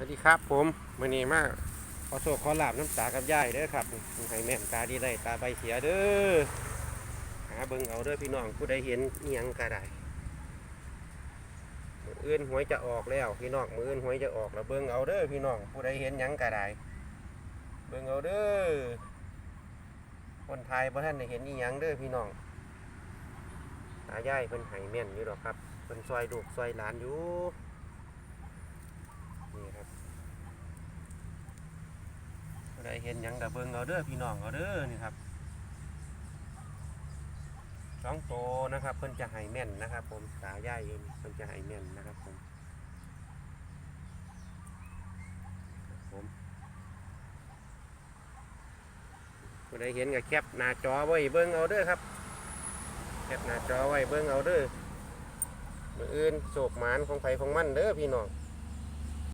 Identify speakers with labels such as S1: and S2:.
S1: สวัสดีครับผมมื่อนี้มาขอโชคขอลาบน้ำตากับยายเด้อครับให้แม่นตาดีได้ตาใบเสียเด้อหาเบิ่งเอาเด้อพี่น้องผู้ใดเห็นอิยังก็ได้มืออื่นหวยจะออกแล้ว พี่น้องมืออื่นหวยจะออกแล้วเบิ่งเอาเด้อพี่น้องผู้ใดเห็นหยังก็ได้เบิ่งเอาเด้อคนไทยบ่ท่านได้เห็นอีหยังเด้อพี่น้องตายายเพิ่นให้แม่นอยู่ดอกครับเพิ่นซอยลูกซอยหลานอยู่นี่ครับ ผู้ใดเห็นหยังกับเบิ่งเอาเด้อพี่น้องเอาเด้อนี่ครับสองโตนะครับ เพิ่นจะให้แม่นนะครับ ผมตายายเองเพิ่นจะให้แม่นนะครับผมผมผู้ใดเห็นก็แคปหน้าจอไว้เบิ่งเอาเด้อครับแคปหน้าจอไว้เบิ่งเอาเด้อมืออื่นโศกหมานของไผของมันเด้อพี่น้อง